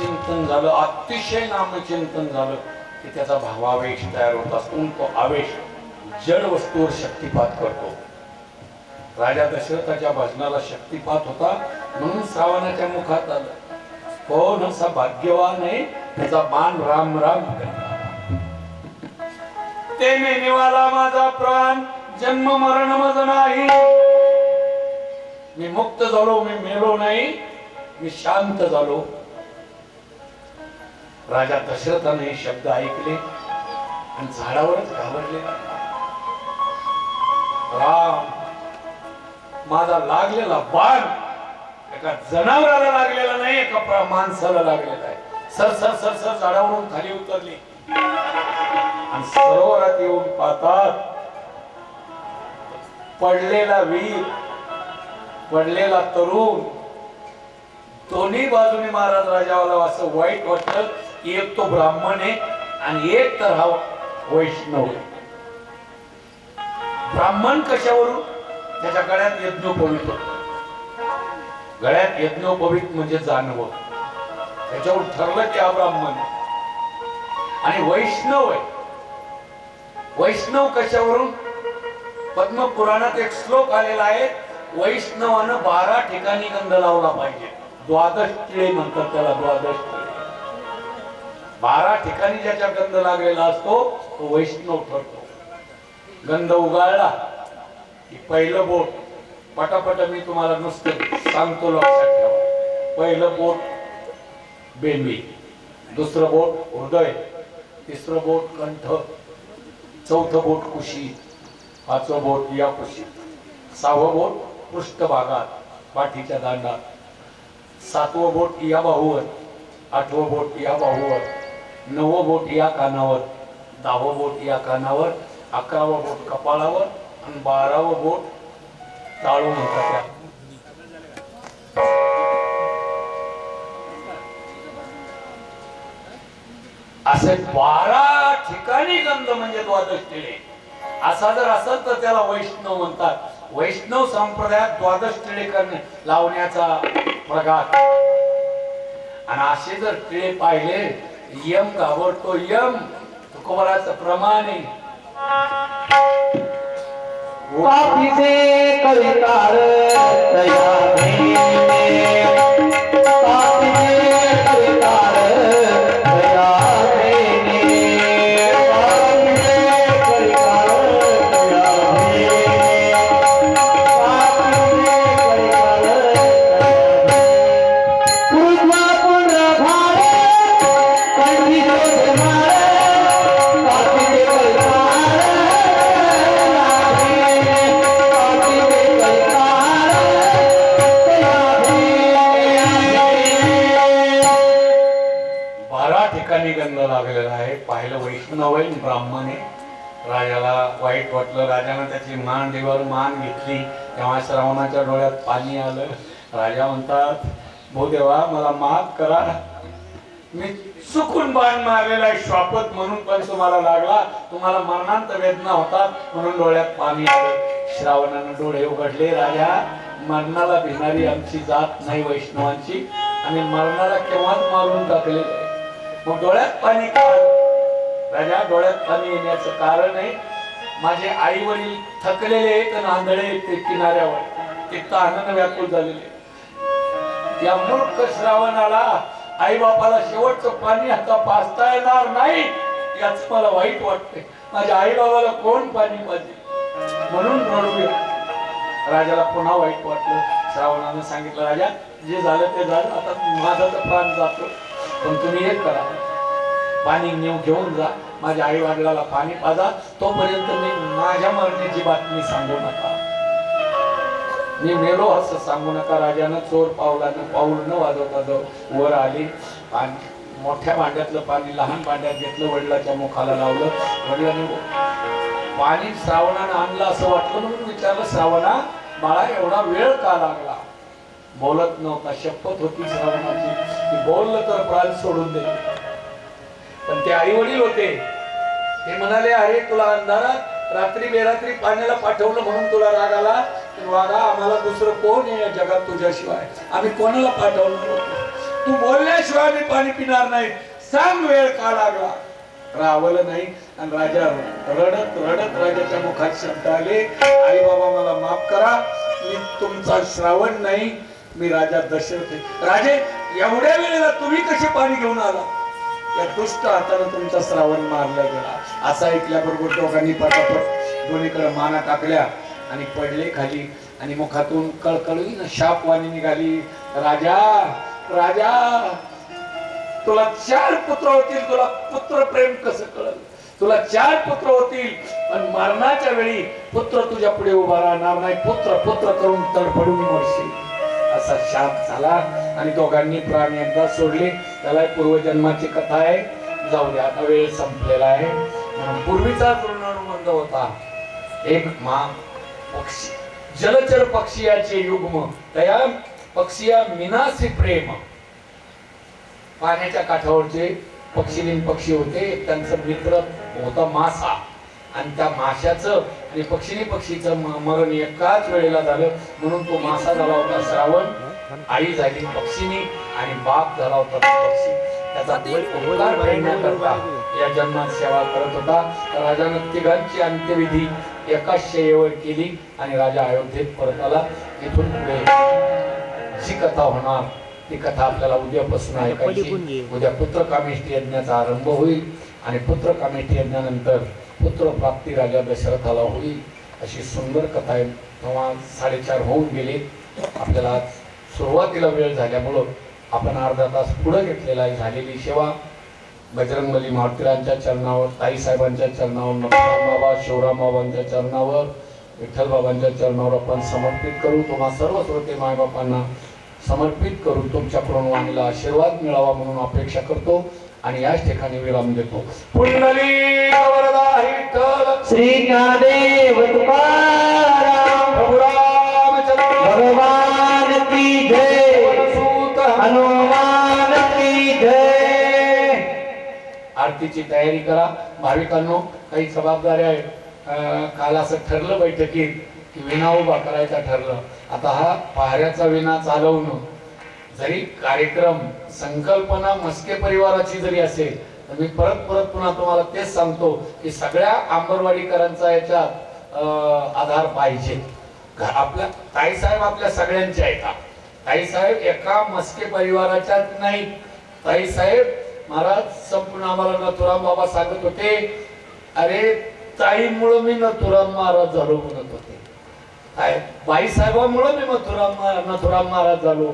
चिंतन झालं अतिशय नामचिंतन झालं की त्याचा भावावेश तयार होत असून तो आवेश जड वस्तूवर शक्तिपात करतो. राजा दशरथाच्या भजनाला शक्तिपात होता म्हणून श्रावणाच्या मुखात आलं. कोण असा भाग्यवान आहे? त्याचा मान राम राम ते निवाला माझा प्राण जन्म मरण मज नाही. मी मुक्त झालो मी मेलो नाही. मी शांत झालो. राजा दशरथाने हे शब्द ऐकले आणि झाडावरच घाबरले. राम माझा लागलेला बाण एका जनावराला लागलेला नाही एका माणसाला लागलेला आहे. सर सर सर सर झाडावरून खाली उतरली. आणि सरोवरात येऊन पाहतात पडलेला वीर पडलेला तरुण दोन्ही बाजूने महाराज राजावाला असं वाईट वाटत एक तो ब्राह्मण आहे आणि एक तर हा वैष्णव आहे. ब्राह्मण कशावरून? त्याच्या गळ्यात यज्ञोपवित होत. गळ्यात यज्ञोपवित म्हणजे जाणव. त्याच्यावर ठरलं की हा ब्राह्मण आणि वैष्णव आहे. वैष्णव कशावरून? पद्मपुराणात एक श्लोक आलेला आहे वैष्णवानं बारा ठिकाणी गंध लावला पाहिजे. द्वादश टिळे म्हणतात त्याला द्वादश बारा ठिकाणी ज्याच्या गंध लागलेला असतो तो वैष्णव ठरतो. गंध उगाळला की पहिलं बोट पटापट मी तुम्हाला नुसतं सांगतो लक्षात ठेवा. पहिलं बोट बेंबी दुसरं बोट हृदय तिसरं बोट कंठ चौथं बोट कुशी पाचवं बोट या कुशी सहावं बोट पृष्ठभागात पाठीच्या दांडात सातवं बोट या बाहूवर आठवं बोट या बाहूवर नवं बोट या कानावर दहावं बोट या कानावर अकरावं बोट कपाळावर आणि बारावं बोट टाळू म्हणतात त्या. असे बारा ठिकाणी गंध म्हणजे द्वादश टिळे असा जर असेल तर त्याला वैष्णव म्हणतात. वैष्णव संप्रदायात द्वादश टिळे करणे लावण्याचा प्रघात. आणि असे जर टिळे पाहिले यम घाबरतो यम? तुकोबराचं प्रमाण आहे. पापीचे आहे. पाहिलं वैष्णव आहे ब्राह्मण राजाला वाईट वाटलं. राजानं त्याची मान देवावर मान घेतली. तेव्हा श्रावणाच्या डोळ्यात पाणी आलं. राजा म्हणतात भोदेवा मला माफ करा. मी चुकून बाण मारलेला आहे. श्वापत म्हणून पण तुम्हाला लागला. तुम्हाला मरणांत वेदना होतात. म्हणून डोळ्यात पाणी आलं. श्रावणानं डोळे उघडले. राजा मरणाला भिणारी आमची जात नाही वैष्णवांची. आणि मरणाला केव्हाच मारून टाकले? मग डोळ्यात पाणी का? राजा डोळ्यात पाणी येण्याचं कारण आहे. माझे आई वडील थकलेले आहेत नांदळे ते किनाऱ्यावर. ते आनंद व्याकुळ झालेले या मूर्ख श्रावणाला आई बापाला शेवटचं पाणी आता पाचता येणार नाही याच मला वाईट वाटते माझ्या आई बाबाला कोण पाणी पाहिजे? म्हणून रडूया. राजाला पुन्हा वाईट वाटलं. श्रावणानं सांगितलं राजा जे झालं ते झालं. आता माझा तर प्राण जातो. पण तुम्ही एक करा. पाणी नेऊ घेऊन जा. माझ्या आई वडिलाला पाणी पाजा. तोपर्यंत मी माझ्या मरण्याची बातमी सांगू नका. मी मेलो असं सांगू नका राजानं चोर पावलानं पाऊल न वाजवता जो वर आली. आणि मोठ्या भांड्यातलं पाणी लहान भांड्यात घेतलं वडिलाच्या मुखाला लावलं. वडिलांनी पाणी श्रावणानं आणलं असं वाटलं म्हणून विचारलं श्रावणा बाळा एवढा वेळ का लागला? बोलत नव्हता. शपथ होती श्रावणाची. की बोललं तर प्राण सोडून दे. पण ते आई वडील होते. ते म्हणाले अरे तुला अंधारात रात्री बेरात्री पाण्याला पाठवलं म्हणून तुला राग आला? तर वागा आम्हाला दुसरं कोण आहे या जगात तुझ्याशिवाय? आम्ही कोणाला पाठवलं तू बोलल्याशिवाय मी पाणी पिणार नाही. सांग वेळ का लागला? रावलं नाही. आणि राजा रडत रडत राजाच्या मुखात शब्द आले आई बाबा मला माफ करा. मी तुमचा श्रावण नाही. मी राजा दशरथ राजे एवढ्या वेळेला तुम्ही कसे पाणी घेऊन आला? या दुष्ट हातानं तुमचा श्रावण मारला गेला. असा ऐकल्याबरोबर दोघांनी पटापट दोन्हीकडे माना टाकल्या आणि पडले खाली आणि मुखातून कळकळी शापवाणी निघाली. राजा राजा तुला चार पुत्र होतील तुला पुत्र प्रेम कसं कळल? तुला चार पुत्र होतील पण मरणाच्या वेळी पुत्र तुझ्या पुढे उभा राहणार नाही. पुत्र पुत्र करून तडफडून मरशील. असा शाप झाला आणि दोघांनी प्राण एकदा सोडले. त्याला पूर्वजन्माची कथा आहे. जाऊ द्या आता वेळ संपलेला आहे. पूर्वीचा तरुणानुबंध होता. एक मा पक्षी जलचर पक्षीयाचे युग्म तया पक्षीया मिनासी प्रेम. पाण्याच्या काठावरचे पक्षीलीन पक्षी होते. त्यांचा मित्र होता मासा. आणि त्या माशाचं आणि पक्षिणी पक्षीचं मरण एकाच वेळेला झालं. म्हणून तो मासा झाला होता श्रावण. आई झाली पक्षिणी आणि बाप झाला होता पक्षी. त्याचा या जन्मात सेवा करत होता. तर राजानं तिघांची अंत्यविधी एकाच शय्येवर केली आणि राजा अयोध्येत परत आला. इथून पुढे जी कथा होणार ती कथा आपल्याला उद्यापासून ऐकायची. उद्या पुत्र कामेष्टी यज्ञाचा आरंभ होईल. आणि पुत्र कामेठी यज्ञानंतर पुत्रप्राप्ती राजा दशरथाला होईल अशी सुंदर कथा आहे. तेव्हा साडेचार होऊन गेली. आपल्याला आज सुरुवातीला वेळ झाल्यामुळं आपण अर्धा तास पुढं घेतलेला आहे. झालेली सेवा बजरंगबली मारुतीरांच्या चरणावर ताईसाहेबांच्या चरणावर नथुराम बाबा शिवराम बाबांच्या चरणावर विठ्ठल बाबांच्या चरणावर आपण समर्पित करू. तुम्हा सर्व श्रोते मायबापांना समर्पित करून तुमच्या प्रणवानीला आशीर्वाद मिळावा म्हणून अपेक्षा करतो. आणि याच ठिकाणी विराम देतो. पुंडली श्री ज्ञानदेव तुकाराम. भगवान की जय. सूत हनुमान की जय. आरतीची तयारी करा. भाविकांनो काही जबाबदाऱ्या आहेत. अं, काल असं ठरलं बैठकीत की विना उभा करायचा ठरलं. आता हा पहाऱ्याचा विना चालवणं जरी कार्यक्रम संकल्पना मस्के परिवाराची जरी असेल तर मी परत परत पुन्हा तुम्हाला तेच सांगतो की सगळ्या आंबरवाडीकरांचा याच्यात अं, आधार पाहिजे. आपल्या ताईसाहेब आपल्या सगळ्यांच्या आहेत हा. ताईसाहेब एका मस्के परिवाराच्या नाही ताईसाहेब महाराज संपूर्ण आम्हाला नथुराम बाबा सांगत होते अरे ताईमुळं मी नथुराम महाराज झालो म्हणत होते. बाई साहेबांमुळे मी मथुराम नथुराम महाराज झालो.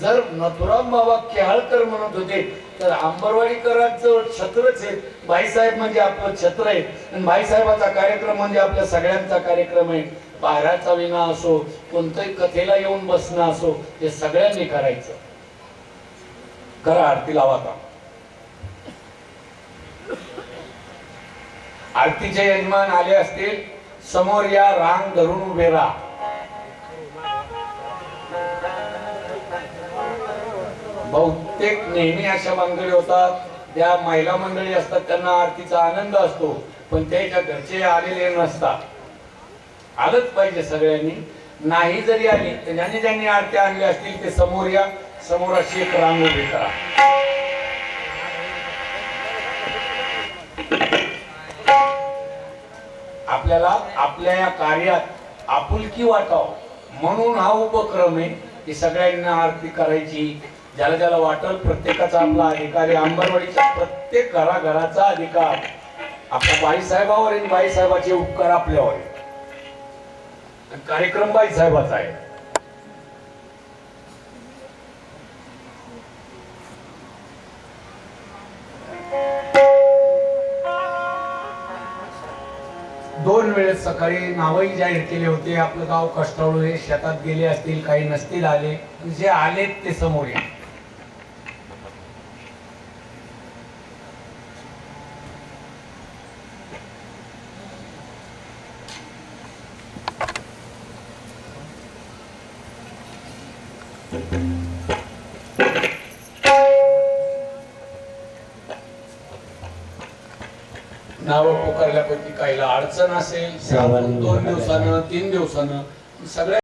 जर नथुराम बाबा केहाळकर म्हणत होते तर आंबरवाडीकरांचं छत्रच आहे. बाईसाहेब म्हणजे आपलं छत्र आहे. आणि बाईसाहेबाचा कार्यक्रम म्हणजे आपल्या सगळ्यांचा कार्यक्रम आहे. पायऱ्याचा विना असो कोणत्याही कथेला येऊन बसणं असो हे सगळ्यांनी करायचं. करा आरती लावा आता. आरतीचे यजमान आले असतील समोर या रांग धरून उभे राहा. बहुतेक नेहमी अशा मंडळी होतात त्या महिला मंडळी असतात त्यांना आरतीचा आनंद असतो पण त्याच्या घरचे आलेले नसतात. आलंच पाहिजे सगळ्यांनी. नाही जरी आली तर ज्यांनी ज्यांनी आरती आणली असतील ते समोर या समोर अशी एक रांग करा. आपल्याला आपल्या या कार्यात आपुलकी वाटावं. म्हणून हा उपक्रम आहे की सगळ्यांना आरती करायची ज्याला ज्याला वाटल प्रत्येकाचा आपला अधिकार अंबरवाडीच्या प्रत्येक घराघराचा अधिकार. आपल्या बाईसाहेबावर आणि बाईसाहेबाचे उपकार आपल्यावर आहे कार्यक्रम बाईसाहेबाचा आहे. दोन वेळेस सकाळी नावही जाहीर केले होते. आपलं गाव कष्टाळू हे शेतात गेले असतील काही नसतील आले. जे आलेत ते समोर या. नाव पुकारल्यापैकी काहीला अडचण असेल दोन दिवसानं तीन दिवसानं सगळ्या